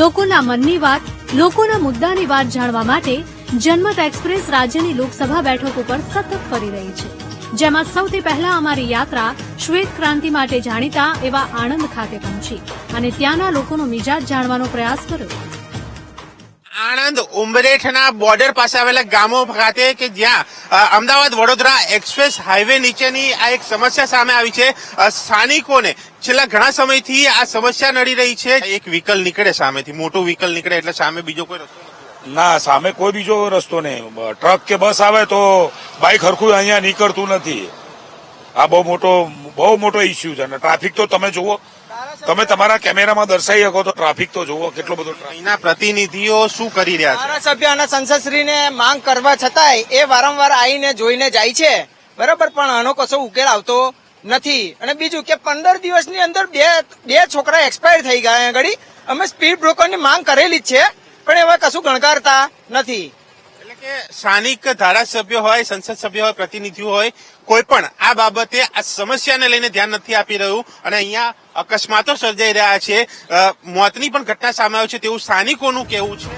લોકોના મનની વાત, લોકોના મુદ્દાની વાત જાણવા માટે જનમત એક્સપ્રેસ રાજ્યની લોકસભા બેઠક ઉપર સતત ફરી રહી છે. જેમાં સૌથી પહેલા અમારી યાત્રા શ્વેત ક્રાંતિ માટે જાણીતા એવા આણંદ ખાતે પહોંચી અને ત્યાંના લોકોનો મિજાજ જાણવાનો પ્રયાસ કર્યો. આણંદ ઉમરેઠના બોર્ડર પાસે આવેલા ગામો ખાતે કે જ્યાં અમદાવાદ વડોદરા એક્સપ્રેસ હાઈવે નીચેની આ એક સમસ્યા સામે આવી છે. સ્થાનિકોને છેલ્લા ઘણા સમયથી આ સમસ્યા નડી રહી છે. એક વ્હીકલ નીકળે સામેથી, મોટું વ્હીકલ નીકળે એટલે સામે બીજો કોઈ રસ્તો ના, સામે કોઈ બીજો રસ્તો નહીં. ટ્રક કે બસ આવે તો બાઇક હરખું અહીંયા નીકળતું નથી. આ બહુ મોટો બહુ મોટો ઇસ્યુ છે. અને ટ્રાફિક તો તમે જુઓ તમે તમારા કેમેરામાં દર્શાવી શકો તો ટ્રાફિક તો જુઓ કેટલો બધો અહીંના પ્રતિનિધિઓ શું કરી રહ્યા છે? ધારાસભ્ય અને સંસદશ્રીને માંગ કરવા છતાંય એ વારંવાર આવીને જોઈને જાય છે. બરાબર પણ આનો કશો ઉકેલ આવતો નથી. અને બીજું કે પંદર દિવસની અંદર બે બે છોકરા એક્સપાયર થઈ ગયા આગળ અમે સ્પીડ બ્રોકરની માંગ કરેલી જ છે પણ એવા કશું ગણકારતા નથી. એટલે કે સ્થાનિક ધારાસભ્ય હોય સંસદ સભ્ય હોય પ્રતિનિધિઓ હોય કોઈ પણ આ બાબતે આ સમસ્યાને લઈને ધ્યાન નથી આપી રહ્યું અને અહીંયા અકસ્માતો સર્જાઈ રહ્યા છે. મોતની પણ ઘટના સામે આવી છે તેવું સ્થાનિકોનું કહેવું છે.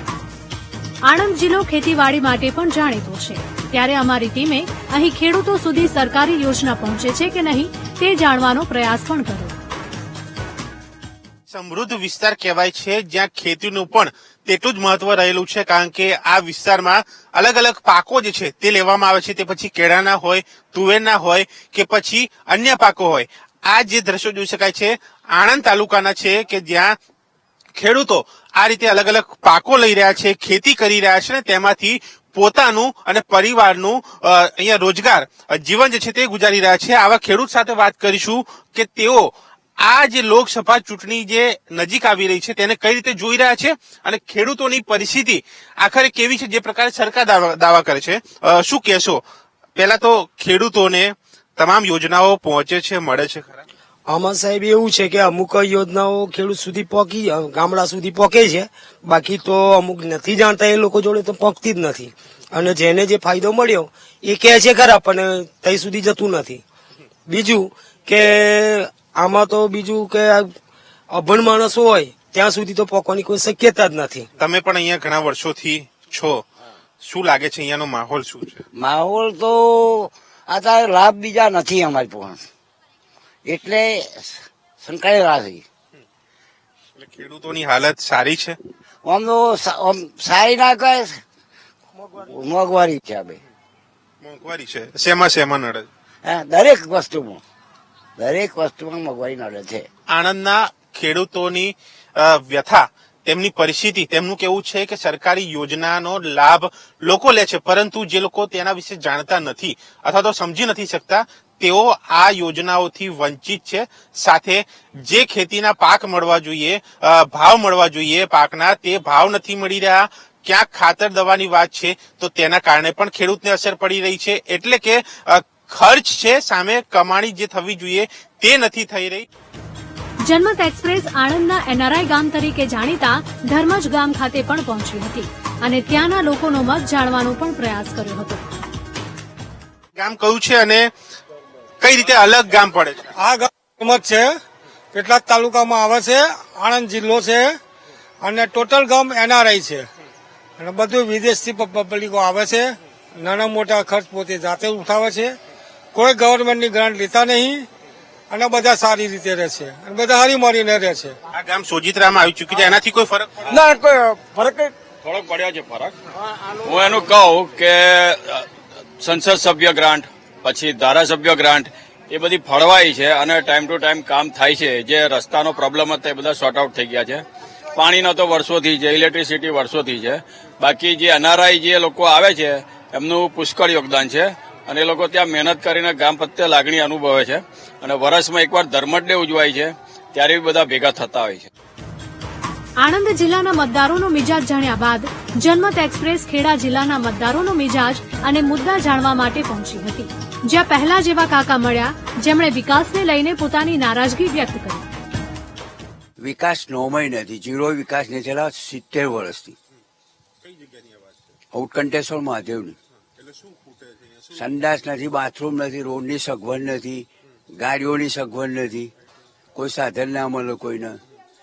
આણંદ જિલ્લો ખેતીવાડી માટે પણ જાણીતો છે. ત્યારે અમારી ટીમે અહીં ખેડૂતો સુધી સરકારી યોજના પહોંચે છે કે નહીં તે જાણવાનો પ્રયાસ પણ કર્યો. સમૃદ્ધ વિસ્તાર કહેવાય છે જ્યાં ખેતીનું પણ તેટલું જ મહત્વ રહેલું છે, કારણ કે આ વિસ્તારમાં અલગ અલગ પાકો જે છે તે લેવામાં આવે છે. તે પછી કેળાના હોય, તુવેરના હોય કે પછી અન્ય પાકો હોય. આ જે દ્રશ્યો જોઈ શકાય છે, આણંદ તાલુકાના છે કે જ્યાં ખેડૂતો આ રીતે અલગ અલગ પાકો લઈ રહ્યા છે, ખેતી કરી રહ્યા છે ને તેમાંથી પોતાનું અને પરિવારનું અહીંયા રોજગાર જીવન જે છે તે ગુજારી રહ્યા છે. આવા ખેડૂત સાથે વાત કરીશું કે તેઓ આ જે લોકસભા ચૂંટણી જે નજીક આવી રહી છે, તેને કઈ રીતે જોઈ રહ્યા છે અને ખેડૂતોની પરિસ્થિતિ આખરે કેવી છે, જે પ્રકારે સરકાર દાવા કરે છે? શું કહેશો? પહેલા તો ખેડૂતોને તમામ યોજનાઓ પહોંચે છે, મળે છે ખરા? આમાં સાહેબ એવું છે કે અમુક યોજનાઓ ખેડૂત સુધી પહોંચી ગામડા સુધી પહોંચે છે. બાકી તો અમુક નથી જાણતા એ લોકો જોડે તો પહોંચતી જ નથી. અને જેને જે ફાયદો મળ્યો, એ કહે છે ખરા, પણ ત્યાં સુધી જતું નથી. બીજું કે આમાં તો બીજું કે અભણ માણસો હોય ત્યાં સુધી તો પહોંચવાની કોઈ શક્યતા જ નથી. તમે પણ અહીંયા ઘણા વર્ષોથી છો. શું લાગે છે અહીંયાનો માહોલ શું છે? માહોલ તો અત્યારે લાભ બીજા નથી અમારી પાસે. એટલે સંકળાયેલા છે. ખેડૂતોની હાલત સારી છે? આમ તો આમ સારી ના કહે મોંઘવારી છે બે. મોંઘવારી છે. શેમાં શેમાં નડે? હા દરેક વસ્તુમાં. દરેક વસ્તુમાં મોંઘવારી નડે છે. આણંદના ખેડૂતોની વ્યથા, તેમની પરિસ્થિતિ, તેમનું કેવું છે કે સરકારી યોજનાનો લાભ લોકો લે છે, પરંતુ જે લોકો તેના વિશે જાણતા નથી અથવા તો સમજી નથી શકતા, તેઓ આ યોજનાઓથી વંચિત છે. સાથે જે ખેતીના પાક મળવા જોઈએ ભાવ મળવા જોઈએ પાકના, તે ભાવ નથી મળી રહ્યા. ક્યાંક ખાતર દવાની વાત છે, તો તેના કારણે પણ ખેડૂતને અસર પડી રહી છે. એટલે કે ખર્ચ છે સામે કમાણી જે થવી જોઈએ તે નથી થઈ રહી. જન્મત એક્સપ્રેસ આણંદના એનઆરઆઈ ગામ તરીકે જાણીતા ધર્મજ ગામ ખાતે પણ પહોંચી હતી અને ત્યાંના લોકોનો મત જાણવાનો પણ પ્રયાસ કર્યો હતો. ગામ કયું છે અને કઈ રીતે અલગ ગામ પડે છે? આ ગામ છે કેટલાક તાલુકામાં આવે છે આણંદ જિલ્લો છે અને ટોટલ ગામ એનઆરઆઈ છે. અને બધું વિદેશથી પબ્લિકો આવે છે નાના મોટા ખર્ચ પોતે જાતે ઉઠાવે છે. કોઈ ગવર્મેન્ટની ગ્રાન્ટ લેતા નહીં અને બધા સારી રીતે રહે છે અને બધા હરી મળીને રહે છે. આ ગામ સોજિત્રામાં આવી ચૂક્યું છે એનાથી કોઈ ફરક ના કોઈ ફરક થોડોક પડ્યો છે ફરક. હું એનું કહું કે સંસદ સભ્ય ગ્રાન્ટ પછી ધારાસભ્ય ગ્રાન્ટ એ બધી ફળવાઈ છે અને ટાઈમ ટુ ટાઈમ કામ થાય છે. જે રસ્તાનો પ્રોબ્લેમ હતો એ બધા સોર્ટ આઉટ થઈ ગયા છે. પાણીનો તો વર્ષોથી છે ઇલેક્ટ્રિસિટી વર્ષોથી છે. બાકી જે એનઆરઆઈ જે લોકો આવે છે એમનું પુષ્કળ યોગદાન છે. અને એ લોકો ત્યાં મહેનત કરીને ગામ પ્રત્યે લાગણી અનુભવે છે. અને વર્ષમાં એકવાર ધર્મદ ડે ઉજવાય છે ત્યારે બી બધા ભેગા થતા હોય છે. આણંદ જિલ્લાના મતદારોનો મિજાજ જાણ્યા બાદ જનમત એક્સપ્રેસ ખેડા જિલ્લાના મતદારોનો મિજાજ અને મુદ્દા જાણવા માટે પહોંચી હતી. જ્યાં પહેલા જેવા કાકા મળ્યા જેમણે વિકાસને લઈને પોતાની નારાજગી વ્યક્ત કરી. વિકાસ નોમય નથી જીરો વિકાસ ને છેલ્લા સિત્તેર વર્ષથી. ઉત્કંઠેશ્વર મહાદેવની. સંડાસ નથી, બાથરૂમ નથી, રોડની સગવડ નથી, ગાડીઓની સગવડ નથી, કોઈ સાધન ના મળે કોઈને,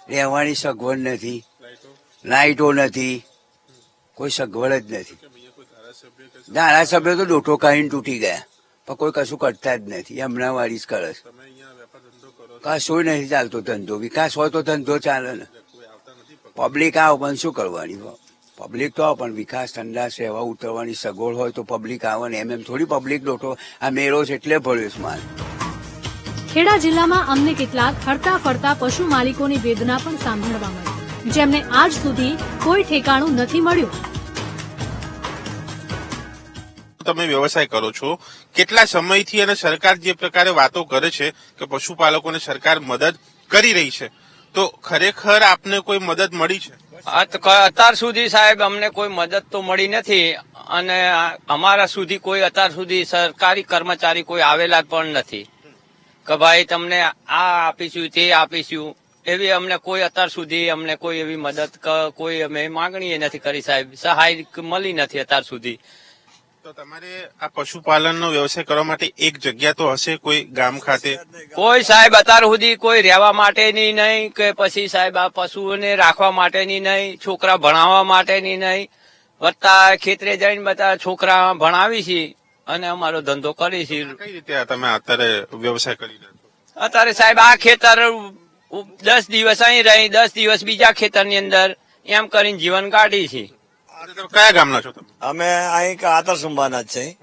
રહેવાની સગવડ નથી, લાઈટો નથી, કોઈ સગવડ જ નથી. ધારાસભ્ય તો દોઠો કાઢીને તૂટી ગયા, પણ કોઈ કશું કરતા જ નથી હમણાં વાળી જ કરે કશું નથી ચાલતો ધંધો, વિકાસ હોય તો ધંધો ચાલે ને. પબ્લિક આવ, પણ શું કરવાની? પબ્લિક તો પણ વિકાસ ઠંડા સેવા ઉતરવાની સગવડ હોય તો પબ્લિક આવે ને એમ એમ થોડી પબ્લિક દોઠો. આ મેળો છે એટલે ભર્યો છે માલ ખેડા જિલ્લામાં અમને કેટલાક હરતા ફરતા પશુ માલિકોની વેદના પણ સાંભળવા મળી. જેમને આજ સુધી કોઈ ઠેકાણું નથી મળ્યું. તમે વ્યવસાય કરો છો. કેટલા સમયથી અને સરકાર જે પ્રકારે વાતો કરે છે કે પશુપાલકોને સરકાર મદદ કરી રહી છે. તો ખરેખર આપને કોઈ મદદ મળી છે? અત્યાર સુધી સાહેબ અમને કોઈ મદદ તો મળી નથી અને અમારા સુધી કોઈ અત્યાર સુધી સરકારી કર્મચારી કોઈ આવેલા પણ નથી. કે ભાઈ તમને આ આપીશું, તે આપીશું, એવી અમને કોઈ અત્યાર સુધી અમને કોઈ એવી મદદ કોઈ અમે માંગણી નથી કરી સાહેબ. સહાય મળી નથી અત્યાર સુધી. તો તમારે આ પશુપાલનનો વ્યવસાય કરવા માટે એક જગ્યા તો હશે કોઈ ગામ ખાતે? કોઈ સાહેબ અત્યાર સુધી કોઈ રહેવા માટેની નહીં કે પછી સાહેબ આ પશુઓને રાખવા માટેની નહીં છોકરા ભણાવવા માટેની નહીં. વત્તા ખેતરે જઈને બધા છોકરા ભણાવી છીએ અને અમારો ધંધો કરી છે. કઈ રીતે તમે અત્યારે વ્યવસાય કરી અત્યારે સાહેબ આ ખેતર દસ દિવસ અહીં રહી દસ દિવસ બીજા ખેતરની અંદર એમ કરીને જીવન કાઢી છે. અને તમે કયા ગામના છો તમે? અમે અહીં આતર જ છે.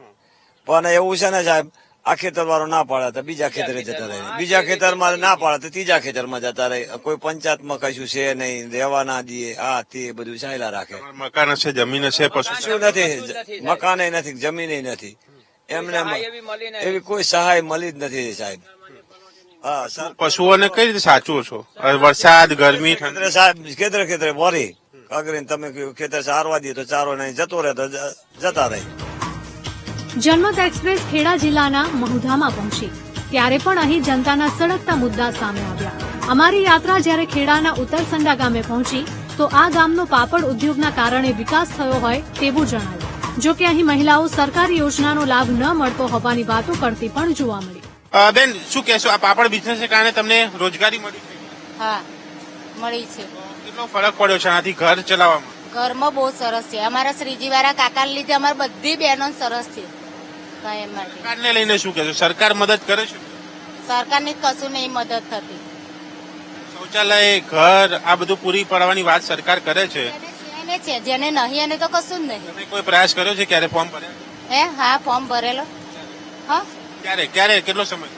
પણ એવું છે ને સાહેબ આ ખેતરવાળો ના પાડે તો બીજા ખેતરે જતા રહે. બીજા ખેતરમાં ના પાડે તો ત્રીજા ખેતરમાં જતા રહે. કોઈ પંચાયતમાં કશું છે નહીં રહેવા ના દઈએ આ તે બધું ચાલ્યા રાખે. મકાન હશે જમીન હશે પશુ શું નથી. મકાન નથી જમીન નથી. એમને એવી કોઈ સહાય મળી જ નથી સાહેબ. હા સર પશુઓને કઈ રીતે સાચવો છો? વરસાદ ગરમી ઠંડી? ખેતરે સાહેબ ખેતરે ખેતરે ભરી અગરીને તમે કીધું ખેતર ચારવા દઈએ તો ચારો નહીં જતો રહે તો જતા રહે. જનમત એક્સપ્રેસ ખેડા જિલ્લાના મહુધામાં પહોંચી. ત્યારે પણ અહીં જનતાના સળગતા મુદ્દા સામે આવ્યા. અમારી યાત્રા જ્યારે ખેડાના ઉત્તરસંડા ગામે પહોંચી તો આ ગામનો પાપડ ઉદ્યોગના કારણે વિકાસ થયો હોય તેવું જણાયું. જો કે અહીં મહિલાઓ સરકારી યોજનાનો લાભ ન મળતો હોવાની વાતો કરતી પણ જોવા મળી. બેન શું કહેશો? આ પાપડ બિઝનેસને કારણે તમને રોજગારી મળી હા. મળી છે. કેટલો ફરક પડ્યો છે આનાથી ઘર ચલાવવામાં? ઘરમાં બહુ સરસ છે. અમારા શ્રીજીવાળા કાકાને લીધે અમારી બધી બહેનો સરસ છે. માટે. સરકારને લઈને શું કહેશો? સરકાર મદદ કરે છે? સરકારની કશું નહીં મદદ થતી. શૌચાલય ઘર આ બધું પૂરી પાડવાની વાત સરકાર કરે છે. જેને છે એને છે. જેને નહીં એને તો કશું જ નહીં. તમે કોઈ પ્રયાસ કર્યો છે? ક્યારે ફોર્મ ભર્યા? હે? હા ફોર્મ ભરેલો. હા? ક્યારે? ક્યારે? કેટલો સમય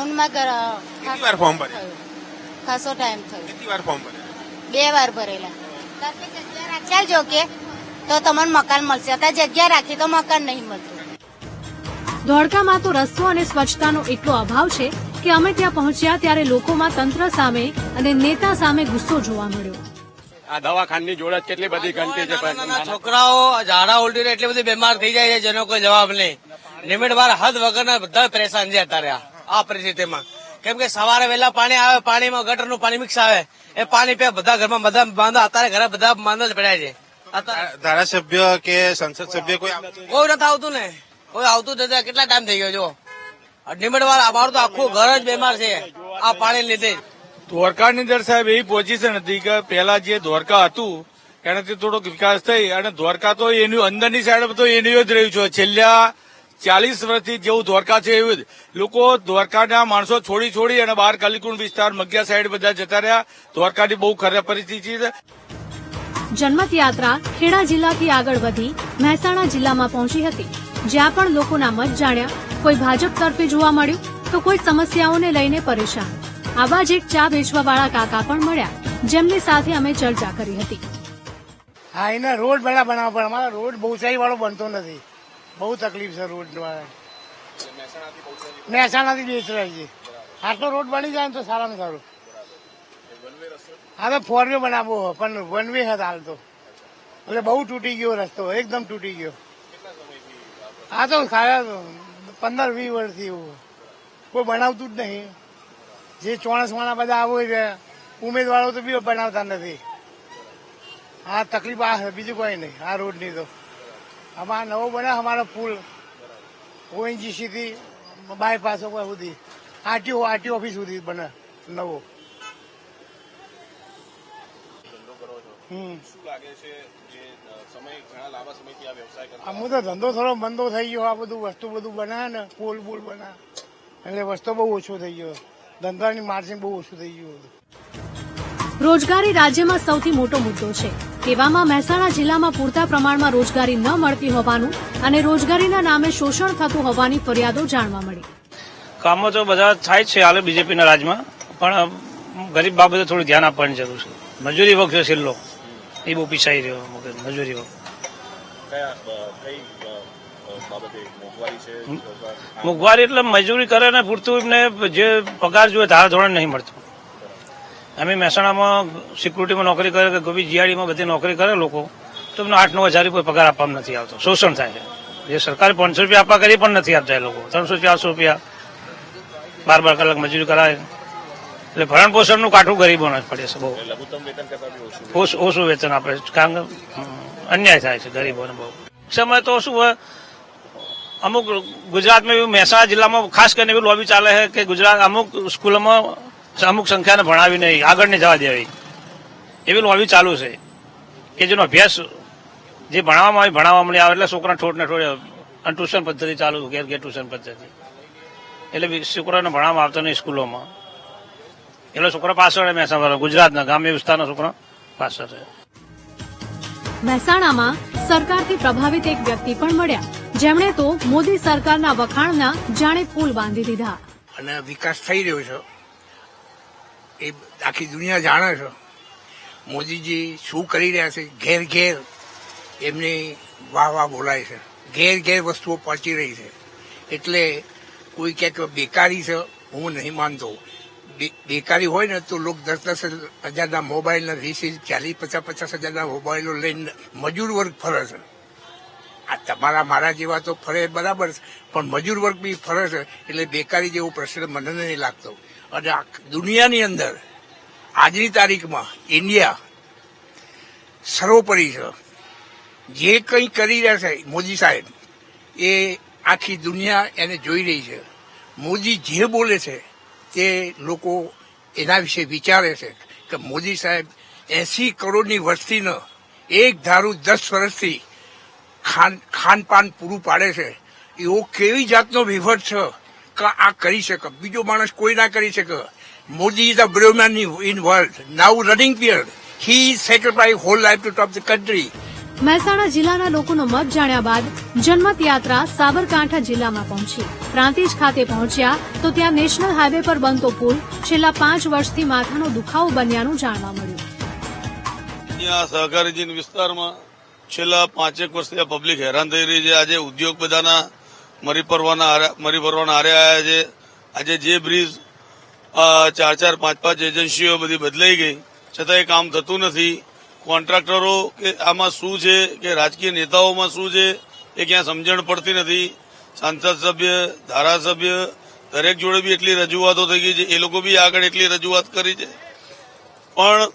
ઊનમાં કેટલી વાર ફોર્મ ભર્યા? ખાસો ટાઈમ થયો. કેટલી વાર ફોર્મ ભર્યા? બે વાર ભરેલા. તમે જગ્યા રાખ્યા જો કે તો તમને મકાન મળશે. અત્યારે જગ્યા રાખી તો મકાન નહીં મળતું. ધોળકામાં તો રસ્તો અને સ્વચ્છતાનો એટલો અભાવ છે કે અમે ત્યાં પહોંચ્યા ત્યારે લોકોમાં તંત્ર સામે અને નેતા સામે ગુસ્સો જોવા મળ્યો. આ દવાખાની જોડે કેટલી બધી ગંદકી છે છોકરાઓ ઝાડા ઉલટીને એટલી બધી બીમાર થઈ જાય છે જેનો કોઈ જવાબ નહીં. લિમિટ બાર હદ વગરના બધા પરેશાન છે અત્યારે આ પરિસ્થિતિમાં. કેમ કે સવારે વહેલા પાણી આવે પાણીમાં ગટરનું પાણી મિક્સ આવે. એ પાણી પે બધા ઘરમાં બધા બાંધા અત્યારે ઘરે બધા બાંધા જ પડ્યા છે. ધારાસભ્ય કે સંસદ સભ્ય કોઈ કોઈ નથી આવતું ને. કોઈ આવતું જ નથી. કેટલા ટાઈમ થઈ ગયો જો લિમિટ વાર અમારું તો આખું ઘર જ બીમાર છે. આ પાણી લીધે. દ્વારકાની અંદર સાહેબ એવી પોઝિશન હતી કે પહેલા જે દ્વારકા હતું એનાથી થોડોક વિકાસ થઈ અને દ્વારકા તો એની અંદરની સાઈડ તો એની જ રહ્યું છે. છેલ્લા ચાલીસ વર્ષથી જેવું દ્વારકા છે એવું જ. લોકો દ્વારકાના માણસો છોડી છોડી અને બહાર કલીકુંડ વિસ્તાર મગ્યા સાઈડ બધા જતા રહ્યા. દ્વારકાની બહુ ખરાબ પરિસ્થિતિ છે. જન્મત યાત્રા ખેડા જિલ્લાથી આગળ વધી મહેસાણા જિલ્લામાં પહોંચી હતી. જ્યાં પણ લોકોના મત જાણ્યા કોઈ ભાજપ તરફે જોવા મળ્યું તો કોઈ સમસ્યાઓને લઈને પરેશાન. આવા જ એક ચા વેચવાવાળા કાકા પણ મળ્યા જેમની સાથે અમે ચર્ચા કરી હતી. હા એના રોડ બના બનાવવા પણ અમારા રોડ બહુ સારી વાળો બનતો નથી. બહુ તકલીફ છે રોડ મહેસાણાથી બેસરાય છે. આટલો રોડ બની જાય ને તો સારામાં સારું. હા તો ફોર વે બનાવવો પણ વન વે હતા હાલ તો. એટલે બહુ તૂટી ગયો રસ્તો એકદમ તૂટી ગયો. હા તો સારા પંદર વીસ વર્ષથી એવું કોઈ બનાવતું જ નહીં. જે ચોણસવાળા બધા આવો છે ઉમેદવારો તો બી બનાવતા નથી. હા તકલીફ આ બીજું કોઈ નહીં. આ રોડની તો. આમાં નવો બને અમારો પુલ. ઓએનજીસી થી બાયપાસ સુધી. આરટીઓ આરટીઓ ઓફિસ સુધી બને નવો. શું લાગે છે જે અ, સમય ઘણા લાંબા સમયથી આ વ્યવસાય કરતા? આમ તો ધંધો થોડો મંદો થઈ ગયો આ બધું વસ્તુ બધું બનાવે ને પુલ પુલ બનાવે. એટલે વસ્તુ બહુ ઓછો થઈ ગયો. ધંધાની માર્જિન બહુ ઓછું થઈ ગયું. રોજગારી રાજ્યમાં સૌથી મોટો મુદ્દો છે. તેવામાં મહેસાણા જિલ્લામાં પૂરતા પ્રમાણમાં રોજગારી ન મળતી હોવાનું અને રોજગારીના નામે શોષણ થતું હોવાની ફરિયાદો જાણવા મળી. કામો તો બધા થાય જ છે હાલ બીજેપીના રાજમાં પણ ગરીબ બાબતે થોડું ધ્યાન આપવાની જરૂર છે. મજૂરી વખત છે છેલ્લો. એ બહુ પીસાઈ રહ્યો મજૂરી રોજગાર? મોંઘવારી એટલે મજૂરી કરે ને પૂરતું એમને જે પગાર જોઈએ ધારા ધોરણ નહીં મળતું. અમે મહેસાણામાં સિક્યુરિટીમાં નોકરી કરે કે કોઈ જીઆડીમાં બધી નોકરી કરે લોકો, તો એમને આઠ નવ હજાર રૂપિયા પગાર આપવામાં નથી આવતો. શોષણ થાય છે. જે સરકારે પાંચસો રૂપિયા આપવા કરી પણ નથી આપતા એ લોકો. ત્રણસો, ચારસો રૂપિયા બાર બાર કલાક મજૂરી કરાય એટલે ભરણ પોષણનું કાઠું ગરીબોને જ પડે છે બહુ. ઓછું વેતન આપે છે. કારણ કે અન્યાય થાય છે ગરીબોને બહુ. સમય તો શું હોય? અમુક ગુજરાતમાં એવું મહેસાણા જિલ્લામાં ખાસ કરીને એવી લોબી ચાલે છે કે ગુજરાત અમુક સ્કૂલોમાં અમુક સંખ્યાને ભણાવી નહીં આગળ નહીં જવા દેવી. એવી લોબી ચાલુ છે. કે જેનો અભ્યાસ જે ભણાવવામાં આવે ભણાવવામાં નહીં આવે એટલે છોકરા ઠોટ ને ઠોટ અને ટ્યુશન પદ્ધતિ ચાલુ ઘેર ઘેર ટ્યુશન પદ્ધતિ. એટલે છોકરાને ભણાવવામાં આવતો નહીં સ્કૂલોમાં. એટલે છોકરા પાછળ મહેસાણા ગુજરાતના ગામ્ય વિસ્તારના છોકરા પાછળ છે મહેસાણામાં સરકારથી પ્રભાવિત એક વ્યક્તિ પણ મળ્યા. જેમણે તો મોદી સરકારના વખાણના જાણે પુલ બાંધી દીધા. અને વિકાસ થઈ રહ્યો છે. એ આખી દુનિયા જાણે છે. મોદીજી શું કરી રહ્યા છે? ઘેર ઘેર એમની વાહ વાહ બોલાય છે. ઘેર ઘેર વસ્તુઓ પહોંચી રહી છે. એટલે કોઈ કહે કે બેકારી છે, હું નહીં માનતો. બેકારી હોય ને તો લોકો દસ દસ હજારના મોબાઈલના વીસ, ચાલીસ પચાસ પચાસ હજારના મોબાઈલો લઈને મજૂર વર્ગ ફરે છે. આ તમારા મારા જેવા તો ફરે બરાબર છે, પણ મજૂર વર્ગ બી ફરે છે, એટલે બેકારી જેવો પ્રશ્ન મને નહીં લાગતો. અને દુનિયાની અંદર આજની તારીખમાં ઇન્ડિયા સર્વોપરી છે. જે કંઈ કરી રહ્યા છે મોદી સાહેબ, એ આખી દુનિયા એને જોઈ રહી છે. મોદી જે બોલે છે તે લોકો એના વિશે વિચારે છે કે મોદી સાહેબ એસી કરોડની વસ્તીનો એક ધારું દસ વર્ષથી ખાન, ખાનપાન પૂરું પાડે છે. એવો કેવી જાતનો વિભટ છે? આ કરી શકે. બીજો માણસ કોઈ ના કરી શકે. Modi is a brave man in world now running peer he sacrifice whole life to top the country Mehsana જિલ્લાના લોકોનો મત જાણ્યા બાદ જનમત યાત્રા સાબરકાંઠા જિલ્લામાં પહોંચી. પ્રાંતિજ ખાતે પહોંચ્યા તો ત્યાં નેશનલ હાઈવે પર બનતો પુલ છેલ્લા પાંચ વર્ષથી માથાનો દુખાવો બન્યાનું જાણવા મળ્યું. અહીંયા સહકારી જીન વિસ્તારમાં છેલ્લા પાંચેક વર્ષથી આ પબ્લિક હેરાન થઈ રહી છે. આજે ઉદ્યોગ બધાના મરી પરવાના હારે- મરી ભરવાના હારે આવ્યા છે. આજે જે બ્રિજ ચાર ચાર પાંચ પાંચ એજન્સીઓ બધી બદલાઈ ગઈ. છતાં એ કામ થતું નથી. કોન્ટ્રાક્ટરો કે આમાં શું છે, કે રાજકીય નેતાઓમાં શું છે, એ ક્યાં સમજણ પડતી નથી. સાંસદ સભ્ય, ધારાસભ્ય, દરેક જોડે બી એટલી રજૂઆતો થઈ ગઈ છે. એ લોકો બી આગળ એટલી રજૂઆત કરી છે. પણ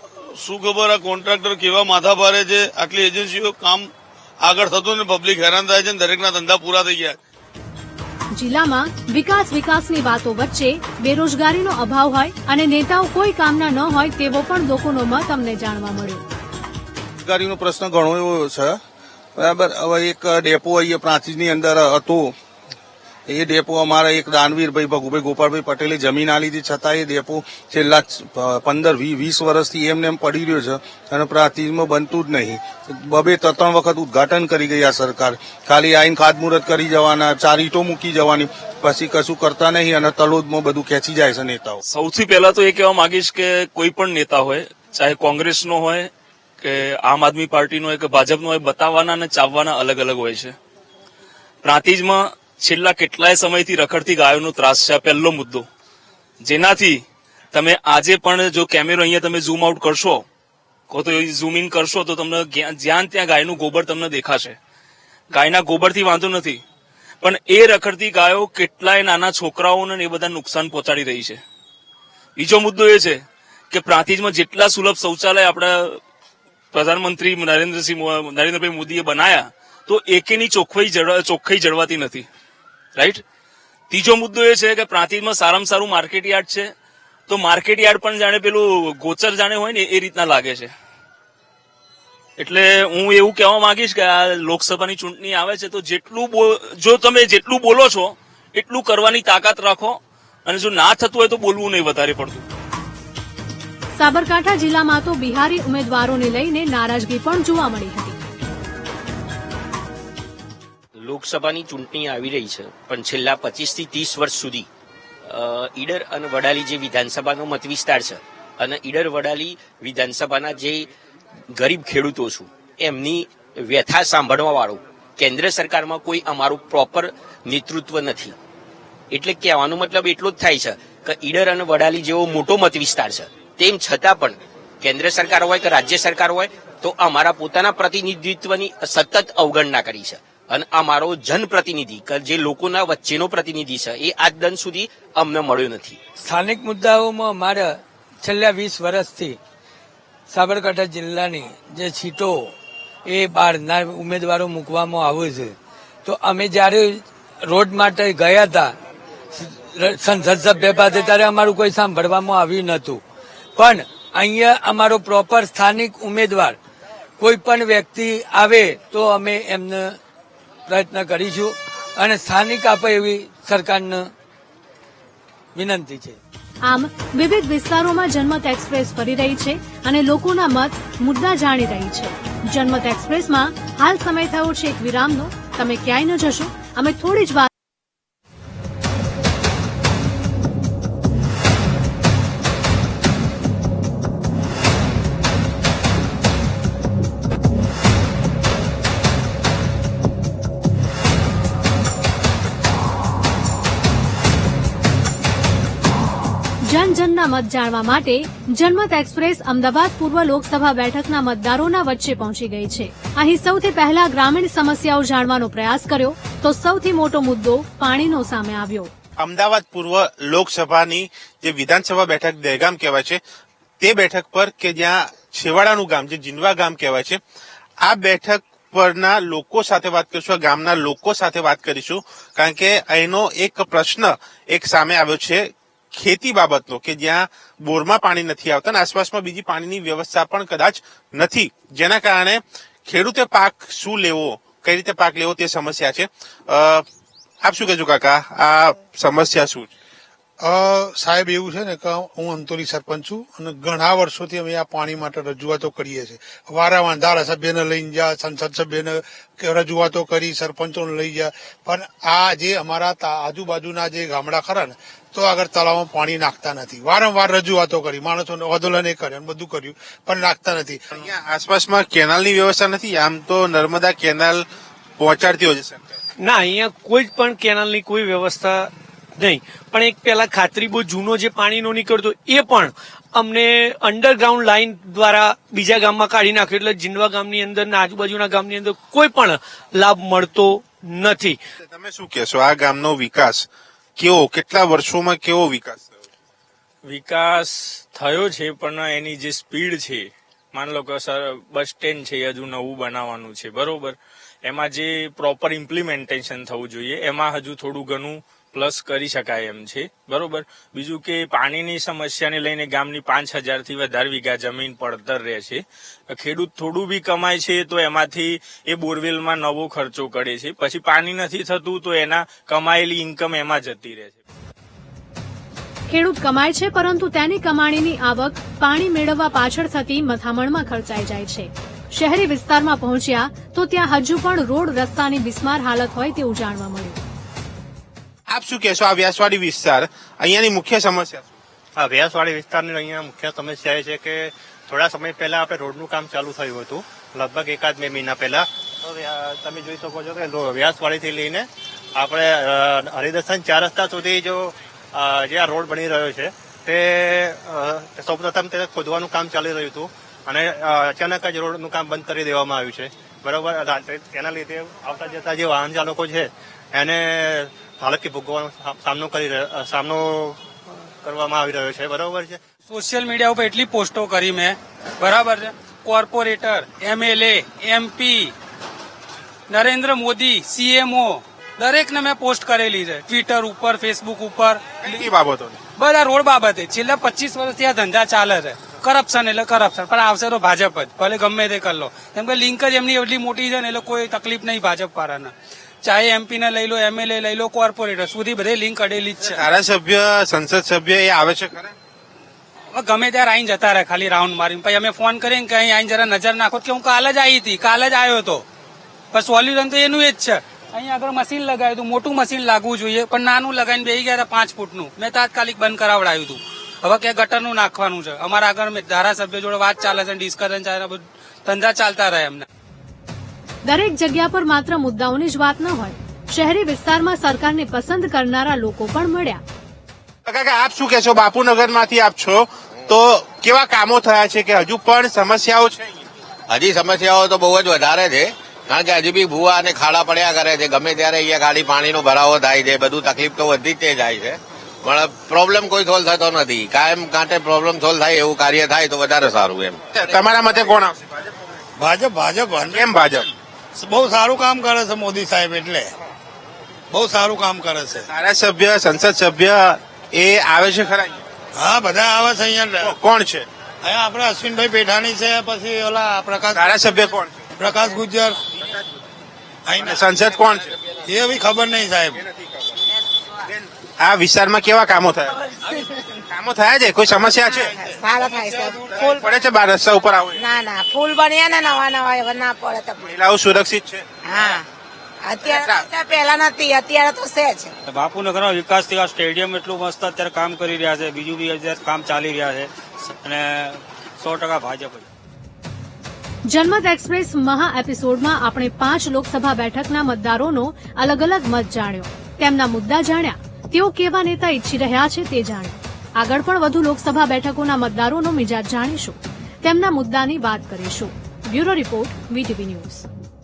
શું ખબર આ કોન્ટ્રાક્ટર કેવા માથા ભારે છે? આટલી એજન્સીઓ કામ આગળ થતું ને પબ્લિક હેરાન થાય છે ને દરેકના ધંધા પૂરા થઈ ગયા જિલ્લામાં વિકાસ વિકાસની વાતો વચ્ચે બેરોજગારીનો અભાવ હોય અને નેતાઓ કોઈ કામના ન હોય તેવો પણ લોકોનો મત અમને જાણવા મળ્યો. બેરોજગારીનો પ્રશ્ન ઘણો એવો છે. બરાબર? હવે એક ડેપો અહીંયા પ્રાંતિજની અંદર હતો. એ ડેપો અમારા એક દાનવીરભાઈ ભગુભાઈ ગોપાલભાઈ પટેલે જમીન આ લીધી છતાં એ ડેપો છેલ્લા પંદર વીસ વર્ષથી એમને એમ પડી રહ્યો છે અને પ્રાંતિજમાં બનતું જ નહીં. બબે ત્રણ વખત ઉદઘાટન કરી ગઈ આ સરકાર. ખાલી આઈન ખાતમુહૂર્ત કરી જવાના, ચાર ઈંટો મૂકી જવાની. પછી કશું કરતા નહીં અને તલોદમાં બધું ખેંચી જાય છે નેતાઓ. સૌથી પહેલા તો એ કહેવા માંગીશ કે કોઈ પણ નેતા હોય, ચાહે કોંગ્રેસનો હોય કે આમ આદમી પાર્ટીનો હોય કે ભાજપનો હોય, બતાવવાના અને ચાવવાના અલગ અલગ હોય છે. પ્રાંતિજમાં છેલ્લા કેટલાય સમયથી રખડતી ગાયોનો ત્રાસ છે આ પહેલો મુદ્દો. જેનાથી તમે આજે પણ જો કેમેરો અહીંયા તમે ઝૂમ આઉટ કરશો, કો તો ઝૂમ ઇન કરશો તો તમને જ્યાં ત્યાં ગાયનું ગોબર તમને દેખાશે. ગાયના ગોબરથી વાંધો નથી, પણ એ રખડતી ગાયો કેટલાય નાના છોકરાઓને એ બધા નુકસાન પહોંચાડી રહી છે. બીજો મુદ્દો એ છે કે પ્રાંતિજમાં જેટલા સુલભ શૌચાલય આપણા પ્રધાનમંત્રી નરેન્દ્રસિંહ નરેન્દ્રભાઈ મોદીએ બનાયા, તો એકેની ચોખ્ખાઈ ચોખ્ખાઈ જળવાતી નથી. રાઈટ ત્રીજો મુદ્દો એ છે કે પ્રાંતિજમાં સારામાં સારું માર્કેટ યાર્ડ છે. તો માર્કેટ યાર્ડ પણ જાણે પેલું ગોચર જાણે હોય ને એ રીતના લાગે છે. એટલે હું એવું કહેવા માંગીશ કે આ લોકસભાની ચૂંટણી આવે છે તો જેટલું જો તમે જેટલું બોલો છો, એટલું કરવાની તાકાત રાખો. અને જો ના થતું હોય તો બોલવું નહીં વધારે પડતું. સાબરકાંઠા જિલ્લામાં તો બિહારી ઉમેદવારોને લઈને નારાજગી પણ જોવા મળી હતી. લોકસભાની ચૂંટણી આવી રહી છે, પણ છેલ્લા પચીસથી ત્રીસ વર્ષ સુધી ઈડર અને વડાલી જે વિધાનસભાનો મત વિસ્તાર છે અને ઈડર, વડાલી વિધાનસભાના જે ગરીબ ખેડૂતો છું, એમની વ્યથા સાંભળવા વાળું કેન્દ્ર સરકારમાં કોઈ અમારું પ્રોપર નેતૃત્વ નથી. એટલે કહેવાનો મતલબ એટલો જ થાય છે કે ઈડર અને વડાલી જેવો મોટો મત વિસ્તાર છે, તેમ છતાં પણ કેન્દ્ર સરકાર હોય કે રાજ્ય સરકાર હોય, તો અમારા પોતાના પ્રતિનિધિત્વની સતત અવગણના કરી છે. અને અમારો જનપ્રતિનિધિ જે લોકોના વચ્ચેનો પ્રતિનિધિ છે, એ આજ દન સુધી અમને મળ્યો નથી. સ્થાનિક મુદ્દાઓમાં મારા છેલ્લા વીસ વર્ષથી સાબરકાંઠા જિલ્લાની જે સીટો એ બહારના ઉમેદવારો મૂકવામાં આવે છે. તો અમે જ્યારે રોડ માટે ગયા હતા, સંસદ સભ્ય પાસે, ત્યારે અમારું કોઈ સાંભળવામાં આવ્યું નહોતું. પણ અહીંયા અમારો પ્રોપર સ્થાનિક ઉમેદવાર કોઈ પણ વ્યક્તિ આવે તો અમે એમને પ્રયત્ન કરીશું અને સ્થાનિક આપે એવી સરકારને વિનંતી છે. આમ, વિવિધ વિસ્તારોમાં જનમત એક્સપ્રેસ ફરી રહી છે અને લોકોના મત, મુદ્દા જાણી રહી છે. જનમત એક્સપ્રેસમાં હાલ સમય થયો છે એક વિરામનો. તમે ક્યાંય ન જશો. અમે થોડી જ વાર જન મત જાણવા માટે જનમત એક્સપ્રેસ અમદાવાદ પૂર્વ લોકસભા બેઠકના મતદારોના વચ્ચે પહોંચી ગઈ છે. અહીં સૌથી પહેલા ગ્રામીણ સમસ્યાઓ જાણવાનો પ્રયાસ કર્યો તો સૌથી મોટો મુદ્દો પાણીનો સામે આવ્યો. અમદાવાદ પૂર્વ લોકસભાની જે વિધાનસભા બેઠક દહેગામ કહેવાય છે, તે બેઠક પર કે જ્યાં છેવાડાનું ગામ જે જીંડવા ગામ કહેવાય છે, આ બેઠક પરના લોકો સાથે વાત કરીશું ગામના લોકો સાથે વાત કરીશું, કારણ કે અહીંનો એક પ્રશ્ન એક સામે આવ્યો છે ખેતી બાબતનો કે જ્યાં બોરમાં પાણી નથી આવતા અને આસપાસમાં બીજી પાણીની વ્યવસ્થા પણ કદાચ નથી. જેના કારણે ખેડૂતે પાક શું લેવો, કઈ રીતે પાક લેવો તે સમસ્યા છે. આપ શું કહેજો કાકા? આ સમસ્યા શું છે? સાહેબ એવું છે ને કે હું અંતોલી સરપંચ છું અને ઘણા વર્ષોથી અમે આ પાણી માટે રજૂઆતો કરીએ છીએ. વારાવાર ધારાસભ્યને લઈને જા સંસદ સભ્યને રજૂઆતો કરી સરપંચોને લઈ જા પણ આ જે અમારા આજુબાજુના જે ગામડા ખરા ને તો આગળ તળાવમાં પાણી નાખતા નથી. વારંવાર રજૂઆતો કરી. માણસોને આંદોલન એ કર્યું અને બધું કર્યું પણ નાખતા નથી. અહીંયા આસપાસમાં કેનાલની વ્યવસ્થા નથી? આમ તો નર્મદા કેનાલ પહોંચાડતી હોય છે ના અહીંયા કોઈ પણ કેનાલની કોઈ વ્યવસ્થા નહીં. પણ એક પેલા ખાતરી બહુ જૂનો જે પાણીનો નીકળતો એ પણ અમને અંડરગ્રાઉન્ડ લાઇન દ્વારા બીજા ગામમાં કાઢી નાખ્યો. એટલે જીંડવા ગામની અંદર ને આજુબાજુના ગામની અંદર કોઈ પણ લાભ મળતો નથી. તમે શું કહેશો? આ ગામનો વિકાસ કેવો? કેટલા વર્ષોમાં કેવો વિકાસ વિકાસ થયો છે પણ એની જે સ્પીડ છે માન લો કે સર બસ સ્ટેન્ડ છે એ હજુ નવું બનાવવાનું છે બરોબર? એમાં જે પ્રોપર ઇમ્પ્લિમેન્ટેશન થવું જોઈએ એમાં હજુ થોડું ઘણું પ્લસ કરી શકાય એમ છે. બરોબર? બીજું કે પાણીની સમસ્યાને લઈને ગામની પાંચ હજારથી વધારે વીઘા જમીન પડતર રહે છે. ખેડૂત થોડું બી કમાય છે તો એમાંથી એ બોરવેલમાં નવો ખર્ચો કરે છે. પછી પાણી નથી થતું તો એના કમાયેલી ઇન્કમ એમાં જતી રહે છે. ખેડૂત કમાય છે પરંતુ તેની કમાણીની આવક પાણી મેળવવા પાછળ થતી મથામણમાં ખર્ચાઈ જાય છે. શહેરી વિસ્તારમાં પહોંચ્યા તો ત્યાં હજુ પણ રોડ રસ્તાની બિસ્માર હાલત હોય તેવું જાણવા મળ્યું. આપ શું કહેશો? આ વ્યાસવાડી વિસ્તાર અહીંયાની મુખ્ય સમસ્યા હા, વ્યાસવાડી વિસ્તારની અહીંયા મુખ્ય સમસ્યા એ છે કે થોડા સમય પહેલા આપણે રોડનું કામ ચાલુ થયું હતું. લગભગ એકાદ બે મહિના પહેલા. તમે જોઈ શકો છો કે વ્યાસવાડીથી લઈને આપણે હરિદર્શન ચાર રસ્તા સુધી જો જે આ રોડ બની રહ્યો છે, તે સૌપ્રથમ તે ખોદવાનું કામ ચાલી રહ્યું હતું. અને અચાનક જ રોડનું કામ બંધ કરી દેવામાં આવ્યું છે. બરોબર? તેના લીધે આવતા જતા જે વાહન ચાલકો છે, એને હાલતથી ભોગવવાનો સામનો કરી સામનો કરવામાં આવી રહ્યો છે બરાબર છે? સોશિયલ મીડિયા ઉપર એટલી પોસ્ટો કરી મેં. બરાબર છે? Corporator MLA MP Narendra Modi CMO દરેકને મેં પોસ્ટ કરેલી છે. ટ્વિટર ઉપર ફેસબુક ઉપર. બાબતો બધા રોડ બાબતે. છેલ્લા પચીસ વર્ષથી આ ધંધા ચાલે છે. કરપ્શન એટલે કરપ્શન પણ આવશે તો ભાજપ જ. ભલે ગમે તે કરી લો. કેમ કે લિંક જ એમની એટલી મોટી છે ને એટલે કોઈ તકલીફ નહીં ભાજપ વાળાને. ચાહે એમપી ને લઈ લો એમએલએ લઈ લો કોર્પોરેટર સુધી બધે લિંક અડેલી જ છે. ધારાસભ્ય સંસદ સભ્ય એ આવે છે ગમે ત્યારે આઈને જતા રહે ખાલી રાઉન્ડ મારીને. પછી અમે ફોન કરીને કે અહીં આઈને જરા નજર નાખો કે હું કાલે જ આવી હતી કાલે જ આવ્યો હતો પણ સોલ્યુશન તો એનું એ જ છે. અહીં આગળ મશીન લગાવ્યું હતું મોટું મશીન લાગવું જોઈએ પણ નાનું લગાવીને બેસી ગયા હતા પાંચ ફૂટનું. મેં તાત્કાલિક બંધ કરાવડાવ્યું હતું. હવે કે ગટરનું નાખવાનું છે. અમારા આગળ ધારાસભ્ય જોડે વાત ચાલે છે ડિસ્કશન ચાલે ધંધા ચાલતા રહે એમને. દરેક જગ્યા પર માત્ર મુદ્દાઓની જ વાત ન હોય શહેરી વિસ્તારમાં સરકારને પસંદ કરનારા લોકો પણ મળ્યા. કાકા આપ શું કહેશો બાપુનગરમાંથી આપ છો? તો કેવા કામો થયા છે કે હજુ પણ સમસ્યાઓ છે? હજી સમસ્યાઓ તો બહુ જ વધારે છે. કારણ કે હજી બી ભૂવા અને ખાડા પડ્યા કરે છે. ગમે ત્યારે અહીંયા ગાડી પાણીનો ભરાવો થાય છે બધું તકલીફ તો વધી જ તે જાય છે. પણ પ્રોબ્લેમ કોઈ સોલ્વ થતો નથી. કાયમ કાંટે પ્રોબ્લેમ સોલ્વ થાય એવું કાર્ય થાય તો વધારે સારું એમ. તમારા મતે કોણ આવશે? ભાજપ ભાજપ એમ ભાજપ? બહુ સારું કામ કરે છે મોદી સાહેબ એટલે. બહુ સારું કામ કરે છે. ધારાસભ્ય સંસદ સભ્ય એ આવે છે ખરા? હા બધા આવે છે અહીંયા. કોણ છે? અહીંયા આપણે અશ્વિનભાઈ પેઠાણી છે પછી ઓલા પ્રકાશ ધારાસભ્ય કોણ પ્રકાશ ગુજર અને સંસદ કોણ છે? એ બી ખબર નહીં સાહેબ. આ વિસ્તારમાં કેવા કામો થયા? કામો થયા છે? કોઈ સમસ્યા છે? સારા થાય છે. ફૂલ પડે છે બાર રસ્તા ઉપર આવું? ના ના ફૂલ બન્યા ને નવા નવા એવા ના પડે તો. મહિલાઓ સુરક્ષિત છે? હા. અત્યારે પહેલા નથી અત્યારે તો છે જ. બાપુનગરનો વિકાસ થયો સ્ટેડિયમ એટલું મસ્ત અત્યારે કામ કરી રહ્યા છે બીજું બી અત્યારે કામ ચાલી રહ્યા છે અને સો ટકા ભાજપ જ. જનમત એક્સપ્રેસ મહા એપિસોડમાં આપણે પાંચ લોકસભા બેઠકના મતદારોનો અલગ અલગ મત જાણ્યો. તેમના મુદ્દા જાણ્યા તેઓ કેવા નેતા ઈચ્છી રહ્યા છે તે જાણ્યું. આગળ પણ વધુ લોકસભા બેઠકોના મતદારોનો મિજાજ જાણીશું. તેમના મુદ્દાની વાત કરીશું. Bureau report, VTV news.